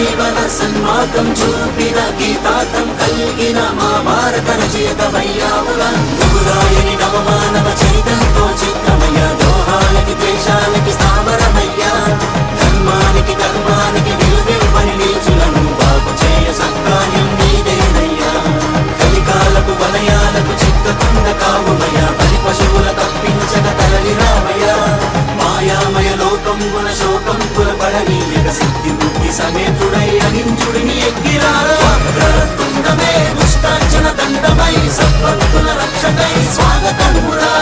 జీవన సన్మార్గం చూపిన గీతార్థం కలిగిన మా భారత రచయిత వయ్యావుగా గురాయని నవమానవ చరితంతో చిత్రమయ్య దోహాలకి దేశాలకి స్థావరమయ్యా ధర్మానికి కర్మానికి విలువివ్వని నీచులను బాగు చేయ సత్కార్యం నీదేనయ్యా కలికాలకు వలయాలకు చిక్కకుండ కావుమయ్యా బలి పశువుల తప్పించక తరలి రామయ్యా మాయామయ లోకం గుణ సమేతుడై అహించుడిని ఎక్కిరాతుండమే దుష్టార్చన దండమై సత్పత్తుల రక్షకై స్వాగతం కూడా.